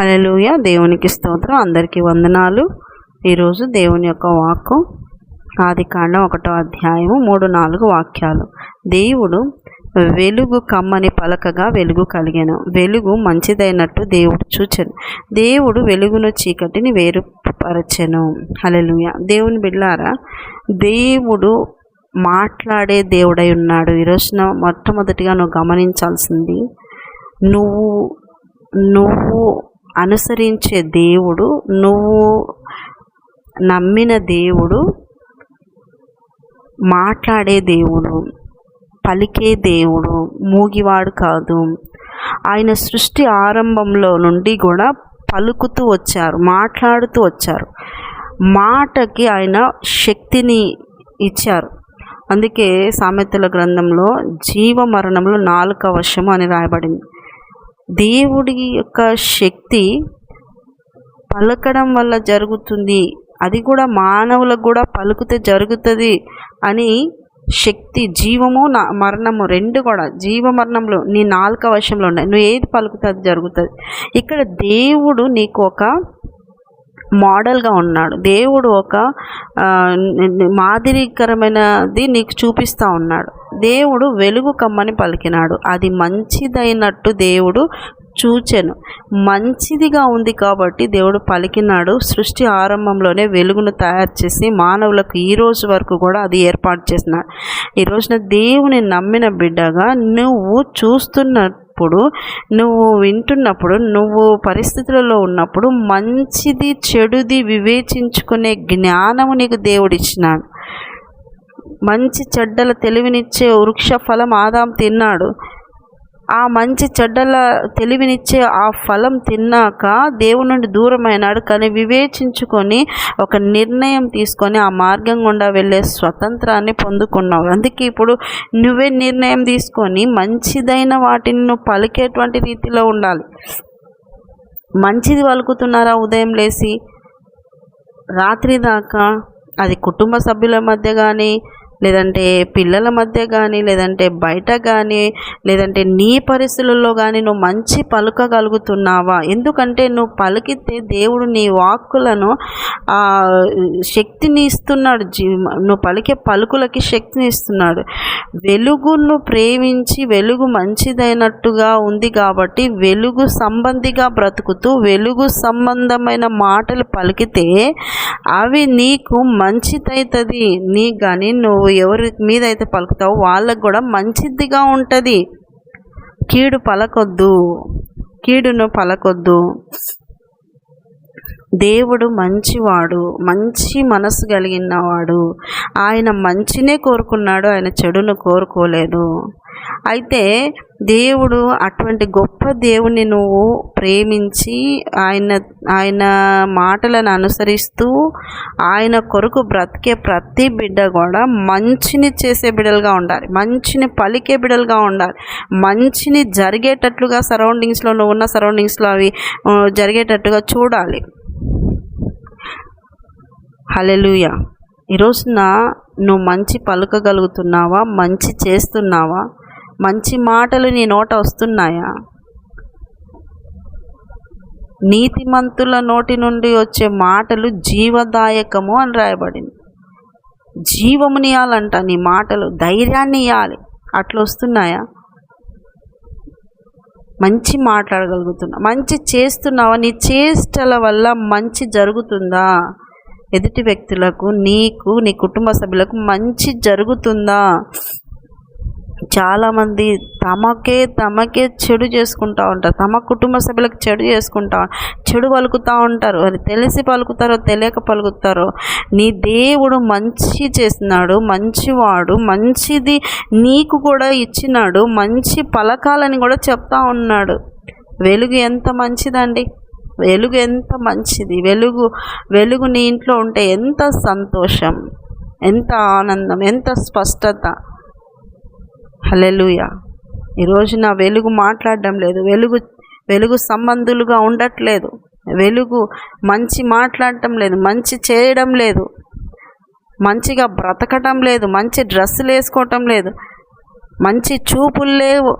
హలలుయ దేవునికి స్తోత్రం. అందరికీ వందనాలు. ఈరోజు దేవుని యొక్క వాక్కు ఆది కాండం ఒకటో అధ్యాయము మూడు నాలుగు వాక్యాలు. దేవుడు వెలుగు కమ్మని పలకగా వెలుగు కలిగాను. వెలుగు మంచిదైనట్టు దేవుడు చూచెను. దేవుడు వెలుగును చీకటిని వేరుపరచెను. హలలుయ దేవుని బిళ్ళారా దేవుడు మాట్లాడే దేవుడై ఉన్నాడు. ఈరోజున మొట్టమొదటిగా నువ్వు గమనించాల్సింది నువ్వు నువ్వు అనుసరించే దేవుడు నువ్వు నమ్మిన దేవుడు మాట్లాడే దేవుడు పలికే దేవుడు మూగివాడు కాదు. ఆయన సృష్టి ఆరంభంలో నుండి కూడా పలుకుతూ వచ్చారు మాట్లాడుతూ వచ్చారు. మాటకి ఆయన శక్తిని ఇచ్చారు. అందుకే సామెతల గ్రంథంలో జీవ మరణంలో నాలుక వశము అని రాయబడింది. దేవుడి యొక్క శక్తి పలకడం వల్ల జరుగుతుంది. అది కూడా మానవులకు కూడా పలుకుతే జరుగుతుంది అని శక్తి జీవము నా మరణము రెండు కూడా జీవ మరణంలో నీ నాలుక వశంలో ఉన్నాయి. నువ్వు ఏది పలుకుతే అది జరుగుతుంది. ఇక్కడ దేవుడు నీకు ఒక మోడల్గా ఉన్నాడు. దేవుడు ఒక మాదిరికరమైనది నీకు చూపిస్తూ ఉన్నాడు. దేవుడు వెలుగు కమ్మని పలికినాడు. అది మంచిదైనట్టు దేవుడు చూచెను. మంచిదిగా ఉంది కాబట్టి దేవుడు పలికినాడు. సృష్టి ఆరంభంలోనే వెలుగును తయారు చేసి మానవులకు ఈ రోజు వరకు కూడా అది ఏర్పాటు చేసినాడు. ఈ రోజున దేవుని నమ్మిన బిడ్డగా నువ్వు చూస్తున్నప్పుడు నువ్వు వింటున్నప్పుడు నువ్వు పరిస్థితులలో ఉన్నప్పుడు మంచిది చెడుది వివేచించుకునే జ్ఞానము నీకు దేవుడిచ్చినాడు. మంచి చెడ్డల తెలివినిచ్చే వృక్ష ఫలం ఆదాం తిన్నాడు. ఆ మంచి చెడ్డల తెలివినిచ్చే ఆ ఫలం తిన్నాక దేవుని నుండి దూరమైనాడు. కానీ వివేచించుకొని ఒక నిర్ణయం తీసుకొని ఆ మార్గం గుండా వెళ్ళే స్వతంత్రాన్ని పొందుకున్నావు అందుకే ఇప్పుడు నువ్వే నిర్ణయం తీసుకొని మంచిదైన వాటిని నువ్వు పలికేటువంటి రీతిలో ఉండాలి. మంచిది పలుకుతున్నారా ఉదయం లేచి రాత్రి దాకా అది కుటుంబ సభ్యుల మధ్య కానీ లేదంటే పిల్లల మధ్య కానీ లేదంటే బయట కానీ లేదంటే నీ పరిస్థితుల్లో కానీ నువ్వు మంచి పలుకగలుగుతున్నావా? ఎందుకంటే నువ్వు పలికితే దేవుడు నీ వాక్కులను శక్తిని ఇస్తున్నాడు. జీ నువ్వు పలికే పలుకులకి శక్తిని ఇస్తున్నాడు. వెలుగును ప్రేమించి వెలుగు మంచిదైనట్టుగా ఉంది కాబట్టి వెలుగు సంబంధిగా బ్రతుకుతూ వెలుగు సంబంధమైన మాటలు పలికితే అవి నీకు మంచిదైతుంది. నీ కానీ నువ్వు ఎవరి మీద అయితే పలుకుతావో వాళ్ళకు కూడా మంచిదిగా ఉంటుంది. కీడు పలకొద్దు. కీడును పలకొద్దు. దేవుడు మంచివాడు మంచి మనసు కలిగినవాడు. ఆయన మంచినే కోరుకున్నాడు ఆయన చెడును కోరుకోలేదు. అయితే దేవుడు అటువంటి గొప్ప దేవుని నువ్వు ప్రేమించి ఆయన ఆయన మాటలను అనుసరిస్తూ ఆయన కొరకు బ్రతికే ప్రతి బిడ్డ కూడా మంచిని చేసే బిడ్డలుగా ఉండాలి. మంచిని పలికే బిడ్డలుగా ఉండాలి. మంచిని జరిగేటట్లుగా సరౌండింగ్స్లో నువ్వు ఉన్న సరౌండింగ్స్లో అవి జరిగేటట్టుగా చూడాలి. హలెలుయ ఈరోజున నువ్వు మంచి పలుకగలుగుతున్నావా? మంచి చేస్తున్నావా? మంచి మాటలు నీ నోట వస్తున్నాయా? నీతిమంతుల నోటి నుండి వచ్చే మాటలు జీవదాయకము అని రాయబడింది. ఇవ్వాలంట నీ మాటలు ధైర్యాన్ని ఇవ్వాలి అట్లా వస్తున్నాయా? మంచి మాట్లాడగలుగుతున్నా మంచి చేస్తున్నావా? నీ చేష్టల వల్ల మంచి జరుగుతుందా? ఎదుటి వ్యక్తులకు నీకు నీ కుటుంబ సభ్యులకు మంచి జరుగుతుందా? చాలామంది తమకే తమకే చెడు చేసుకుంటూ ఉంటారు. తమ కుటుంబ సభ్యులకు చెడు చేసుకుంటా చెడు పలుకుతూ ఉంటారు. అది తెలిసి పలుకుతారో తెలియక పలుకుతారో నీ దేవుడు మంచి చేసినాడు మంచివాడు మంచిది నీకు కూడా ఇచ్చినాడు మంచి పలకాలని కూడా చెప్తా ఉన్నాడు. వెలుగు ఎంత మంచిదండి? వెలుగు ఎంత మంచిది? వెలుగు వెలుగు నీ ఇంట్లో ఉంటే ఎంత సంతోషం ఎంత ఆనందం ఎంత స్పష్టత. హలెలుయ ఈరోజు నా వెలుగు మాట్లాడడం లేదు. వెలుగు వెలుగు సంబంధులుగా ఉండట్లేదు. వెలుగు మంచి మాట్లాడటం లేదు. మంచి చేయడం లేదు. మంచిగా బ్రతకటం లేదు. మంచి డ్రెస్సులు వేసుకోవటం లేదు. మంచి చూపులు లేవు.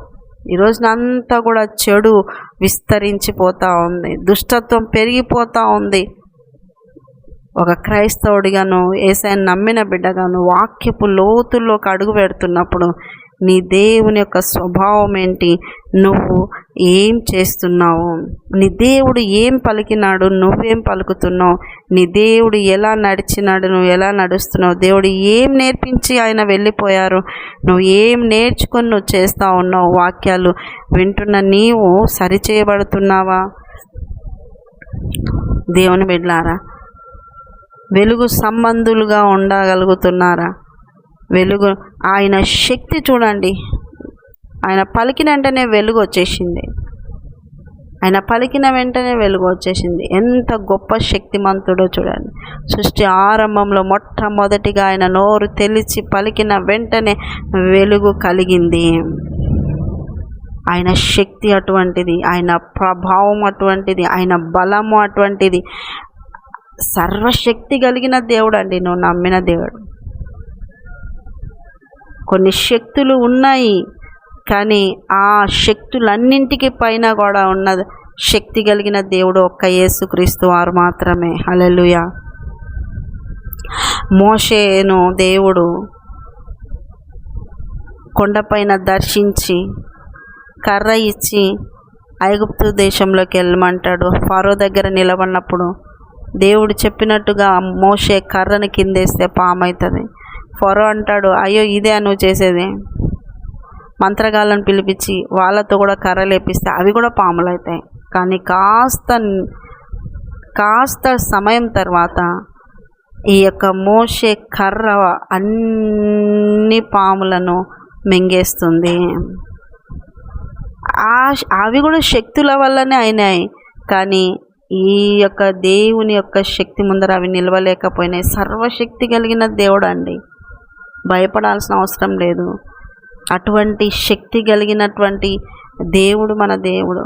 ఈ అంతా కూడా చెడు విస్తరించిపోతూ ఉంది. దుష్టత్వం పెరిగిపోతూ ఉంది. ఒక క్రైస్తవుడిగాను ఏసైని నమ్మిన బిడ్డగాను వాక్యపు లోతుల్లోకి అడుగు పెడుతున్నప్పుడు నీ దేవుని యొక్క స్వభావం ఏంటి? నువ్వు ఏం చేస్తున్నావు? నీ దేవుడు ఏం పలికినాడు? నువ్వేం పలుకుతున్నావు? నీ దేవుడు ఎలా నడిచినాడు? నువ్వు ఎలా నడుస్తున్నావు? దేవుడు ఏం నేర్పించి ఆయన వెళ్ళిపోయారు? నువ్వు ఏం నేర్చుకొని నువ్వు చేస్తూ ఉన్నావు? వాక్యాలు వింటున్న నీవు సరిచేయబడుతున్నావా? దేవుని బిడ్లారా వెలుగు సంబంధులుగా ఉండగలుగుతున్నారా? వెలుగు ఆయన శక్తి చూడండి. ఆయన పలికిన వెంటనే వెలుగు వచ్చేసింది. ఆయన పలికిన వెంటనే వెలుగు వచ్చేసింది. ఎంత గొప్ప శక్తిమంతుడో చూడండి. సృష్టి ఆరంభంలో మొట్టమొదటిగా ఆయన నోరు తెలిసి పలికిన వెంటనే వెలుగు కలిగింది. ఆయన శక్తి అటువంటిది ఆయన ప్రభావం అటువంటిది ఆయన బలము అటువంటిది. సర్వశక్తి కలిగిన దేవుడు అండి. నువ్వు నమ్మిన దేవుడు. కొన్ని శక్తులు ఉన్నాయి కానీ ఆ శక్తులన్నింటికి పైన కూడా ఉన్న శక్తి కలిగిన దేవుడు ఒక్క యేసుక్రీస్తు వారు మాత్రమే. హలలుయ మోషేను దేవుడు కొండపైన దర్శించి కర్ర ఇచ్చి ఐగుప్తు దేశంలోకి వెళ్ళమంటాడు. ఫారో దగ్గర నిలబడినప్పుడు దేవుడు చెప్పినట్టుగా మోసే కర్రను కిందేస్తే పామవుతుంది. ఫరో అంటాడు అయ్యో ఇదే నువ్వు చేసేది? మంత్రగాళ్ళను పిలిపించి వాళ్ళతో కూడా కర్ర లేపిస్తే అవి కూడా పాములు అవుతాయి కానీ కాస్త కాస్త సమయం తర్వాత ఈ యొక్క మోసే కర్ర అన్ని పాములను మింగేస్తుంది. ఆ అవి కూడా శక్తుల వల్లనే అయినాయి. కానీ ఈ యొక్క దేవుని యొక్క శక్తి ముందర అవి నిలవలేకపోయినాయి. సర్వశక్తి కలిగిన దేవుడు అండి భయపడాల్సిన అవసరం లేదు. అటువంటి శక్తి కలిగినటువంటి దేవుడు మన దేవుడు.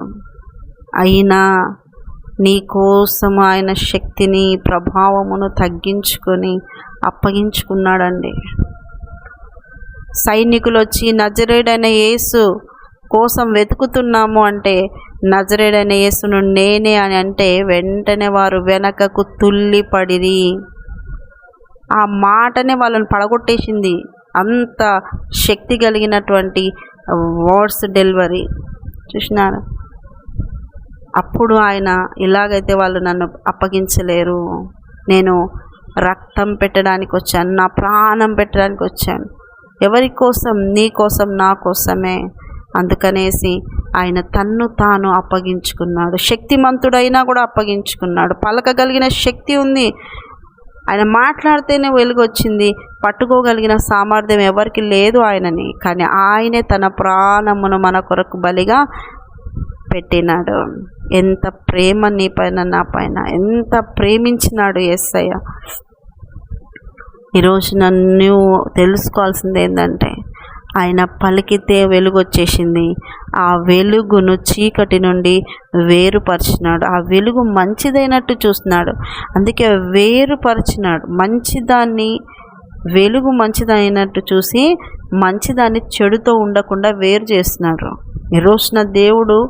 అయినా నీ కోసం ఆయన శక్తిని ప్రభావమును తగ్గించుకొని అప్పగించుకున్నాడండి. సైనికులు వచ్చి నజరేడైన యేసు కోసం వెతుకుతున్నాము అంటే నజరేడైన యేసును నేనే అని అంటే వెంటనే వారు వెనకకు తుల్లిపడిరి. ఆ మాటనే వాళ్ళని పడగొట్టేసింది. అంత శక్తి కలిగినటువంటి వర్డ్స్ డెలివరీ చూసినారు? అప్పుడు ఆయన ఇలాగైతే వాళ్ళు నన్ను అప్పగించలేరు. నేను రక్తం పెట్టడానికి వచ్చాను నా ప్రాణం పెట్టడానికి వచ్చాను ఎవరి కోసం? నీ కోసం నా కోసమే. అందుకనేసి ఆయన తన్ను తాను అప్పగించుకున్నాడు. శక్తిమంతుడైనా కూడా అప్పగించుకున్నాడు. పలకగలిగిన శక్తి ఉంది. ఆయన మాట్లాడితేనే వెలుగు వచ్చింది పట్టుకోగలిగిన సామర్థ్యం ఎవరికి లేదు ఆయనని. కానీ ఆయనే తన ప్రాణమును మన కొరకు బలిగా పెట్టినాడు. ఎంత ప్రేమ నీ పైన నా పైన. ఎంత ప్రేమించినాడు ఎస్ఐ ఈరోజు నన్ను తెలుసుకోవాల్సింది ఏంటంటే ఆయన పలికితే వెలుగు వచ్చేసింది ఆ వెలుగును చీకటి నుండి వేరుపరిచినాడు. ఆ వెలుగు మంచిదైనట్టు చూస్తున్నాడు. అందుకే వేరుపరిచినాడు. మంచిదాన్ని వెలుగు మంచిదైనట్టు చూసి మంచిదాన్ని చెడుతో ఉండకుండా వేరు చేస్తున్నాడు. ఈరోజున దేవుడు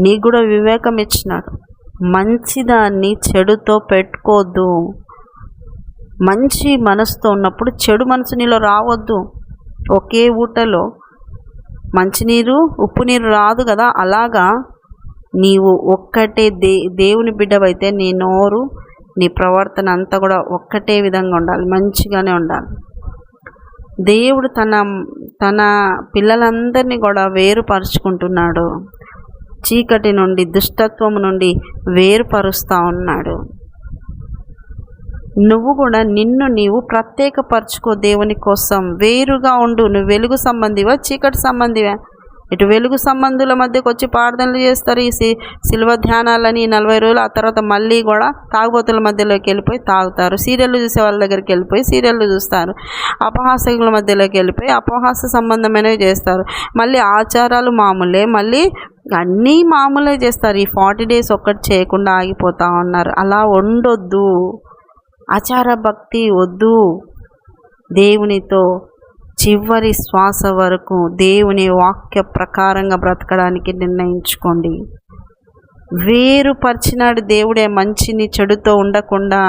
నీకు కూడా వివేకం ఇచ్చినాడు మంచిదాన్ని చెడుతో పెట్టుకోవద్దు. మంచి మనసుతో ఉన్నప్పుడు చెడు మనసు నీలో రావద్దు. ఒకే ఊటలో మంచినీరు ఉప్పు నీరు రాదు కదా. అలాగా నీవు ఒక్కటే దే దేవుని బిడ్డవైతే నీ నోరు నీ ప్రవర్తన అంతా కూడా ఒక్కటే విధంగా ఉండాలి. మంచిగానే ఉండాలి. దేవుడు తన తన పిల్లలందరినీ కూడా వేరుపరుచుకుంటున్నాడు. చీకటి నుండి దుష్టత్వం నుండి వేరుపరుస్తూ ఉన్నాడు. నువ్వు కూడా నిన్ను నీవు ప్రత్యేకపరచుకో దేవుని కోసం. వేరుగా ఉండు. నువ్వు వెలుగు సంబంధివా? చీకటి సంబంధివా? ఇటు వెలుగు సంబంధుల మధ్యకు వచ్చి ప్రార్థనలు చేస్తారు. ఈ సి శిల్వ ధ్యానాలని నలభై రోజులు ఆ తర్వాత మళ్ళీ కూడా తాగుబోతుల మధ్యలోకి వెళ్ళిపోయి తాగుతారు. సీరియళ్ళు చూసే వాళ్ళ దగ్గరికి వెళ్ళిపోయి సీరియళ్ళు చూస్తారు. అపహాసకుల మధ్యలోకి వెళ్ళిపోయి అపహాస సంబంధమైనవి చేస్తారు. మళ్ళీ ఆచారాలు మామూలే. మళ్ళీ అన్నీ మామూలే చేస్తారు. ఈ ఫార్టీ డేస్ ఒక్కటి చేయకుండా ఆగిపోతా ఉన్నారు. అలా ఉండొద్దు. ఆచార భక్తి వద్దు. దేవునితో చివరి శ్వాస వరకు దేవుని వాక్య ప్రకారంగా బ్రతకడానికి నిర్ణయించుకోండి. వేరుపరిచినాడు దేవుడే మంచిని చెడుతో ఉండకుండా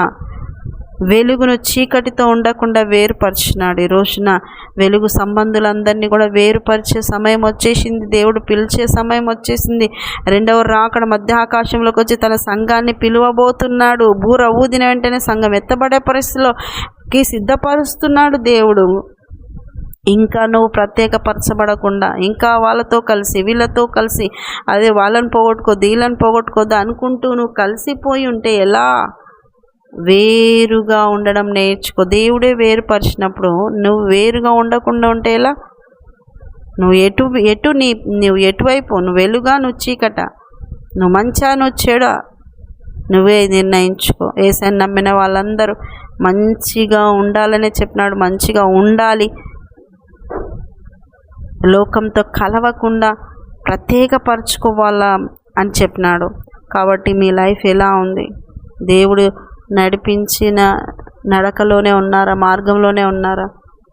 వెలుగును చీకటితో ఉండకుండా వేరుపరిచినాడు. ఈ రోజున వెలుగు సంబంధులందరినీ కూడా వేరుపరిచే సమయం వచ్చేసింది. దేవుడు పిలిచే సమయం వచ్చేసింది. రెండవ రాకడ మధ్య ఆకాశంలోకి వచ్చి తన సంఘాన్ని పిలువబోతున్నాడు. బూర ఊదిన వెంటనే సంఘం ఎత్తబడే పరిస్థితిలోకి సిద్ధపరుస్తున్నాడు దేవుడు. ఇంకా నువ్వు ప్రత్యేకపరచబడకుండా ఇంకా వాళ్ళతో కలిసి వీళ్ళతో కలిసి అదే వాళ్ళని పోగొట్టుకోదు వీళ్ళని పోగొట్టుకోద్దు అనుకుంటూ నువ్వు కలిసిపోయి ఉంటే ఎలా? వేరుగా ఉండడం నేర్చుకో. దేవుడే వేరుపరిచినప్పుడు నువ్వు వేరుగా ఉండకుండా ఉంటే ఎలా? నువ్వు ఎటు ఎటు నీ నువ్వు ఎటువైపు? నువ్వు వెలుగా నువ్వు చీకట. నువ్వు మంచా నువ్వు నువ్వే నిర్ణయించుకో. ఏసని నమ్మిన వాళ్ళందరూ మంచిగా ఉండాలనే చెప్పినాడు. మంచిగా ఉండాలి. లోకంతో కలవకుండా ప్రత్యేకపరచుకోవాలా అని చెప్పినాడు. కాబట్టి మీ లైఫ్ ఎలా ఉంది? దేవుడు నడిపించిన నడకలోనే ఉన్నారా? మార్గంలోనే ఉన్నారా?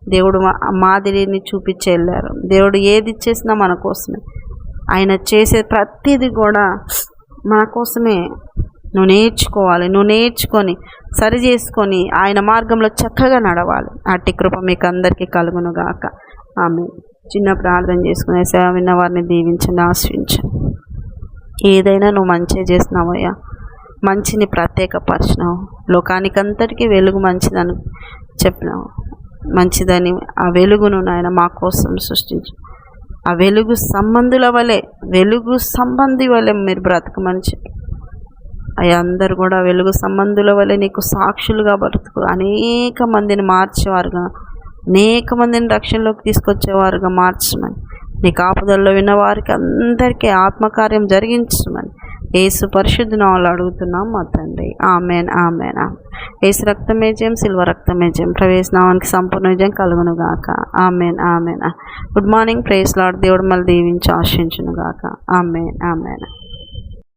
దేవుడు మా మాదిరిని చూపించి వెళ్ళారు. దేవుడు ఏది ఇచ్చేసినా మన కోసమే. ఆయన చేసే ప్రతిదీ కూడా మన కోసమే. నువ్వు నేర్చుకోవాలి. నువ్వు నేర్చుకొని సరి చేసుకొని ఆయన మార్గంలో చక్కగా నడవాలి. అట్టి కృప మీకు అందరికీ కలుగును గాక ఆమె చిన్న ప్రార్థన చేసుకునే సేవ విన్న వారిని దీవించండి ఆశ్రయించండి. ఏదైనా నువ్వు మంచిగా చేసినావయ్యా మంచిని ప్రత్యేకపరిచినావు. లోకానికంతటికీ వెలుగు మంచిదని చెప్పినావు. మంచిదని ఆ వెలుగును నాయన మా కోసం సృష్టించు. ఆ వెలుగు సంబంధుల వలె వెలుగు సంబంధి వలె మీరు బ్రతకమని చెప్పి. అవి అందరు కూడా వెలుగు సంబంధుల వలె నీకు సాక్షులుగా బ్రతుకు. అనేక మందిని మార్చేవారుగా. అనేక మందిని రక్షణలోకి తీసుకొచ్చేవారుగా మార్చమని. నీ కాపుదల్లో విన్న వారికి అందరికీ ఆత్మకార్యం జరిగించమని. ఏసు పరిశుద్ధ నాలు అడుగుతున్నాం మా తండ్రి. ఆమెన్ ఆమెన్ ఏసు రక్తమే జయం సిల్వ రక్తమే జయం ప్రవేశనామానికి సంపూర్ణ విజయం కలుగును గాక. Amen amen. Good morning praise lord దేవుడు మళ్ళీ దీవించి ఆశించును గాక. Amen amen.